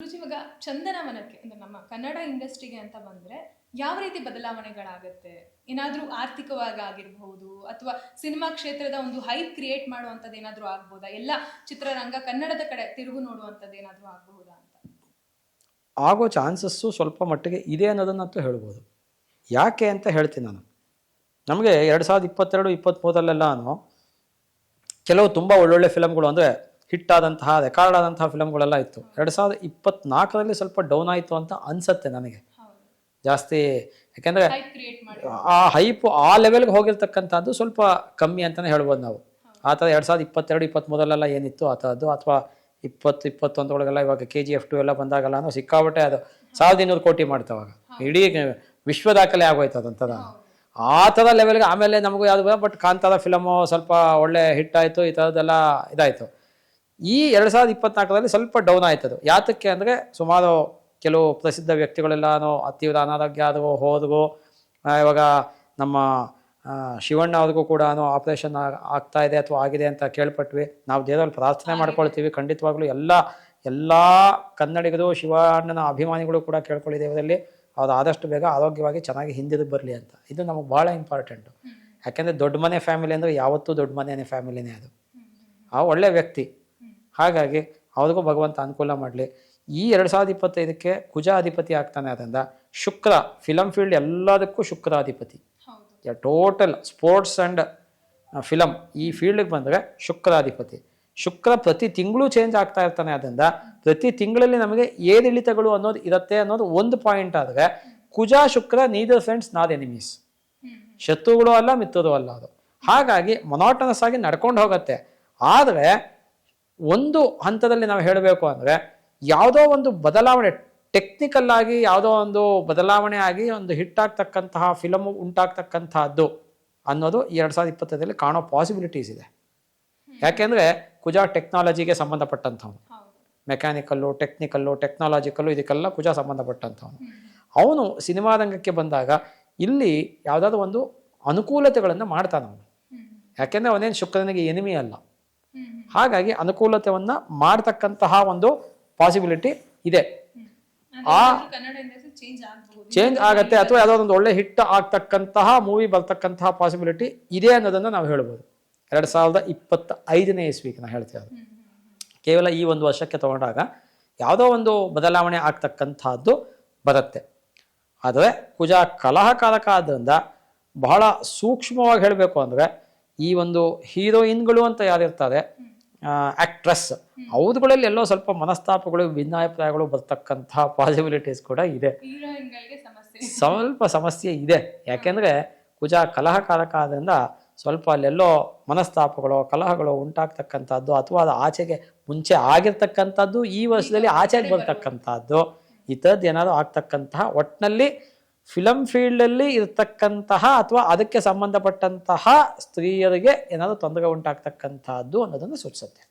ಗುರುಜಿ, ಇವಾಗ ಚಂದನವನಕ್ಕೆ, ಅಂದ್ರೆ ನಮ್ಮ ಕನ್ನಡ ಇಂಡಸ್ಟ್ರಿಗೆ ಅಂತ ಬಂದ್ರೆ ಯಾವ ರೀತಿ ಬದಲಾವಣೆಗಳಾಗತ್ತೆ? ಏನಾದ್ರೂ ಆರ್ಥಿಕವಾಗಿ ಆಗಿರಬಹುದು ಅಥವಾ ಸಿನಿಮಾ ಕ್ಷೇತ್ರದ ಒಂದು ಹೈಪ್ ಕ್ರಿಯೇಟ್ ಮಾಡುವಂಥದ್ದು ಏನಾದ್ರೂ ಆಗ್ಬೋದಾ? ಎಲ್ಲ ಚಿತ್ರರಂಗ ಕನ್ನಡದ ಕಡೆ ತಿರುಗು ನೋಡುವಂಥದ್ದು ಏನಾದ್ರೂ ಆಗಬಹುದಾ ಅಂತ? ಆಗೋ ಚಾನ್ಸಸ್ಸು ಸ್ವಲ್ಪ ಮಟ್ಟಿಗೆ ಇದೆ ಅನ್ನೋದನ್ನಂತೂ ಹೇಳ್ಬೋದು. ಯಾಕೆ ಅಂತ ಹೇಳ್ತೀನಿ ನಾನು. ನಮಗೆ ಎರಡು ಸಾವಿರದ ಇಪ್ಪತ್ತೆರಡು ಇಪ್ಪತ್ತ್ಮೂರಲ್ಲೆಲ್ಲಾನು ಕೆಲವು ತುಂಬ ಒಳ್ಳೊಳ್ಳೆ ಫಿಲಮ್ಗಳು ಅಂದರೆ ಹಿಟ್ ಆದಂತಹ ರೆಕಾರ್ಡ್ ಆದಂತಹ ಫಿಲಮ್ಗಳೆಲ್ಲ ಇತ್ತು. ಎರಡು ಸಾವಿರದ ಇಪ್ಪತ್ನಾಲ್ಕರಲ್ಲಿ ಸ್ವಲ್ಪ ಡೌನ್ ಆಯಿತು ಅಂತ ಅನ್ಸತ್ತೆ ನನಗೆ ಜಾಸ್ತಿ ಯಾಕೆಂದರೆ ಆ ಹೈಪ್ ಆ ಲೆವೆಲ್ಗೆ ಹೋಗಿರ್ತಕ್ಕಂಥದ್ದು ಸ್ವಲ್ಪ ಕಮ್ಮಿ ಅಂತಲೇ ಹೇಳ್ಬೋದು ನಾವು. ಆ ಥರ ಎರಡು ಸಾವಿರದ ಇಪ್ಪತ್ತೆರಡು ಇಪ್ಪತ್ತ್ಮೂರಲ್ಲೆಲ್ಲ ಏನಿತ್ತು ಆ ಥರದ್ದು? ಅಥವಾ ಇಪ್ಪತ್ತು ಇಪ್ಪತ್ತೊಂದರೊಳಗೆಲ್ಲ ಇವಾಗ ಕೆ ಜಿ ಎಫ್ ಟು ಎಲ್ಲ ಬಂದಾಗಲ್ಲ ನಾವು ಸಿಕ್ಕಾಬಟ್ಟೆ ಅದು ಸಾವಿರದ ಇನ್ನೂರು ಕೋಟಿ ಮಾಡ್ತಾವಾಗ. ಇಡೀ ವಿಶ್ವ ದಾಖಲೆ ಆಗೋಯ್ತು ಅದಂತ ಆ ಥರ ಲೆವೆಲ್ಗೆ ಆಮೇಲೆ ನಮಗೂ ಯಾವುದು ಬಟ್ ಕಾಂತಾರ ಫಿಲಮು ಸ್ವಲ್ಪ ಒಳ್ಳೆ ಹಿಟ್ ಆಯಿತು ಈ ಥರದ್ದೆಲ್ಲ ಇದಾಯಿತು. ಈ ಎರಡು ಸಾವಿರದ ಇಪ್ಪತ್ನಾಲ್ಕರಲ್ಲಿ ಸ್ವಲ್ಪ ಡೌನ್ ಆಯ್ತದು. ಯಾತಕ್ಕೆ ಅಂದರೆ ಸುಮಾರು ಕೆಲವು ಪ್ರಸಿದ್ಧ ವ್ಯಕ್ತಿಗಳೆಲ್ಲನೂ ಅತೀವ್ರ ಅನಾರೋಗ್ಯ ಆದವು ಹೋದವು ಇವಾಗ ನಮ್ಮ ಶಿವಣ್ಣ ಅವ್ರಿಗೂ ಕೂಡ ಆಪರೇಷನ್ ಆಗ್ತಾ ಇದೆ ಅಥವಾ ಆಗಿದೆ ಅಂತ ಕೇಳ್ಪಟ್ವಿ. ನಾವು ದೇವರಲ್ಲಿ ಪ್ರಾರ್ಥನೆ ಮಾಡ್ಕೊಳ್ತೀವಿ. ಖಂಡಿತವಾಗ್ಲೂ ಎಲ್ಲ ಎಲ್ಲ ಕನ್ನಡಿಗರು ಶಿವಣ್ಣನ ಅಭಿಮಾನಿಗಳು ಕೂಡ ಕೇಳ್ಕೊಳ್ಳಿ ದೇವರಲ್ಲಿ. ಅವ್ರು ಆದಷ್ಟು ಬೇಗ ಆರೋಗ್ಯವಾಗಿ ಚೆನ್ನಾಗಿ ಹಿಂದಿರು ಬರಲಿ ಅಂತ. ಇದು ನಮಗೆ ಭಾಳ ಇಂಪಾರ್ಟೆಂಟು ಯಾಕೆಂದರೆ ದೊಡ್ಡ ಮನೆ ಫ್ಯಾಮಿಲಿ ಅಂದರೆ ಯಾವತ್ತೂ ದೊಡ್ಡ ಮನೆಯೇ ಫ್ಯಾಮಿಲಿನೇ ಅದು. ಆ ಒಳ್ಳೆ ವ್ಯಕ್ತಿ. ಹಾಗಾಗಿ ಅವ್ರಿಗೂ ಭಗವಂತ ಅನುಕೂಲ ಮಾಡಲಿ. ಈ ಎರಡು ಸಾವಿರದ ಇಪ್ಪತ್ತೈದಕ್ಕೆ ಕುಜ ಅಧಿಪತಿ ಆಗ್ತಾನೆ. ಅದರಿಂದ ಶುಕ್ರ ಫಿಲಮ್ ಫೀಲ್ಡ್ ಎಲ್ಲದಕ್ಕೂ ಶುಕ್ರಾಧಿಪತಿ ಟೋಟಲ್ ಸ್ಪೋರ್ಟ್ಸ್ ಆ್ಯಂಡ್ ಫಿಲಮ್ ಈ ಫೀಲ್ಡ್ಗೆ ಬಂದರೆ ಶುಕ್ರಾಧಿಪತಿ ಶುಕ್ರ ಪ್ರತಿ ತಿಂಗಳು ಚೇಂಜ್ ಆಗ್ತಾ ಇರ್ತಾನೆ. ಅದರಿಂದ ಪ್ರತಿ ತಿಂಗಳಲ್ಲಿ ನಮಗೆ ಏರಿಳಿತಗಳು ಅನ್ನೋದು ಇರುತ್ತೆ ಅನ್ನೋದು ಒಂದು ಪಾಯಿಂಟ್ ಆದರೆ Kuja Shukra neither friends not enemies ಶತ್ರುಗಳು ಅಲ್ಲ ಮಿತ್ರರು ಅಲ್ಲ ಅದು. ಹಾಗಾಗಿ ಮೊನಾಟನಸ್ ಆಗಿ ನಡ್ಕೊಂಡು ಹೋಗುತ್ತೆ. ಆದರೆ ಒಂದು ಹಂತದಲ್ಲಿ ನಾವು ಹೇಳಬೇಕು ಅಂದರೆ ಯಾವುದೋ ಒಂದು ಬದಲಾವಣೆ ಟೆಕ್ನಿಕಲ್ ಆಗಿ ಯಾವುದೋ ಒಂದು ಬದಲಾವಣೆ ಆಗಿ ಒಂದು ಹಿಟ್ ಆಗ್ತಕ್ಕಂತಹ ಫಿಲಮ್ ಉಂಟಾಗ್ತಕ್ಕಂತಹದ್ದು ಅನ್ನೋದು ಎರಡು ಸಾವಿರದ ಇಪ್ಪತ್ತೈದರಲ್ಲಿ ಕಾಣೋ ಪಾಸಿಬಿಲಿಟೀಸ್ ಇದೆ. ಯಾಕೆಂದರೆ ಕುಜಾ ಟೆಕ್ನಾಲಜಿಗೆ ಸಂಬಂಧಪಟ್ಟಂಥವನು. ಮೆಕ್ಯಾನಿಕಲ್ಲು ಟೆಕ್ನಿಕಲ್ಲು ಟೆಕ್ನಾಲಜಿಕಲ್ಲು ಇದಕ್ಕೆಲ್ಲ ಕುಜಾ ಸಂಬಂಧಪಟ್ಟಂಥವನು. ಅವನು ಸಿನಿಮಾ ರಂಗಕ್ಕೆ ಬಂದಾಗ ಇಲ್ಲಿ ಯಾವುದಾದ್ರು ಒಂದು ಅನುಕೂಲತೆಗಳನ್ನು ಮಾಡ್ತಾನವನು. ಹ್ಮ್. ಯಾಕೆಂದರೆ ಅವನೇನು ಶುಕ್ರನಿಗೆ ಎನಿಮಿ ಅಲ್ಲ. ಹಾಗಾಗಿ ಅನುಕೂಲತೆಯನ್ನ ಮಾಡ್ತಕ್ಕಂತಹ ಒಂದು ಪಾಸಿಬಿಲಿಟಿ ಇದೆ. ಆ ಚೇಂಜ್ ಆಗತ್ತೆ ಅಥವಾ ಯಾವುದೋ ಒಂದು ಒಳ್ಳೆ ಹಿಟ್ ಆಗ್ತಕ್ಕಂತಹ ಮೂವಿ ಬರ್ತಕ್ಕಂತಹ ಪಾಸಿಬಿಲಿಟಿ ಇದೆ ಅನ್ನೋದನ್ನ ನಾವು ಹೇಳ್ಬೋದು. ಎರಡ್ ಸಾವಿರದ ಇಪ್ಪತ್ತ ಐದನೇ ಇಸ್ವಿಗೆ ನಾನು ಹೇಳ್ತೀವಿ ಅದು ಕೇವಲ ಈ ಒಂದು ವರ್ಷಕ್ಕೆ ತಗೊಂಡಾಗ ಯಾವುದೋ ಒಂದು ಬದಲಾವಣೆ ಆಗ್ತಕ್ಕಂತಹದ್ದು ಬರುತ್ತೆ. ಆದರೆ ಕುಜ ಕಲಹಕಾರಕ ಆದ್ದರಿಂದ ಬಹಳ ಸೂಕ್ಷ್ಮವಾಗಿ ಹೇಳಬೇಕು ಅಂದರೆ ಈ ಒಂದು ಹೀರೋಯಿನ್ಗಳು ಅಂತ ಯಾರಿರ್ತಾರೆ? ಆಕ್ಟ್ರೆಸ್ ಅವುಗಳಲ್ಲಿ ಎಲ್ಲೋ ಸ್ವಲ್ಪ ಮನಸ್ತಾಪಗಳು ಭಿನ್ನಾಭಿಪ್ರಾಯಗಳು ಬರ್ತಕ್ಕಂತಹ ಪಾಸಿಬಿಲಿಟೀಸ್ ಕೂಡ ಇದೆ. ಸ್ವಲ್ಪ ಸಮಸ್ಯೆ ಇದೆ. ಯಾಕೆಂದ್ರೆ ಕುಜ ಕಲಹಕಾರಕ ಆದ್ದರಿಂದ ಸ್ವಲ್ಪ ಅಲ್ಲೆಲ್ಲೋ ಮನಸ್ತಾಪಗಳು ಕಲಹಗಳು ಉಂಟಾಗ್ತಕ್ಕಂಥದ್ದು ಅಥವಾ ಅದು ಆಚೆಗೆ ಮುಂಚೆ ಆಗಿರ್ತಕ್ಕಂಥದ್ದು ಈ ವರ್ಷದಲ್ಲಿ ಆಚೆಗೆ ಬರ್ತಕ್ಕಂಥದ್ದು. ಈ ಥರದ್ದು ಏನಾದರೂ ಆಗ್ತಕ್ಕಂತಹ ಒಟ್ಟಿನಲ್ಲಿ ಫಿಲಮ್ ಫೀಲ್ಡಲ್ಲಿ ಇರತಕ್ಕಂತಹ ಅಥವಾ ಅದಕ್ಕೆ ಸಂಬಂಧಪಟ್ಟಂತಹ ಸ್ತ್ರೀಯರಿಗೆ ಏನಾದರೂ ತೊಂದರೆ ಉಂಟಾಗ್ತಕ್ಕಂತಹದ್ದು ಅನ್ನೋದನ್ನು ಸೂಚಿಸುತ್ತೆ.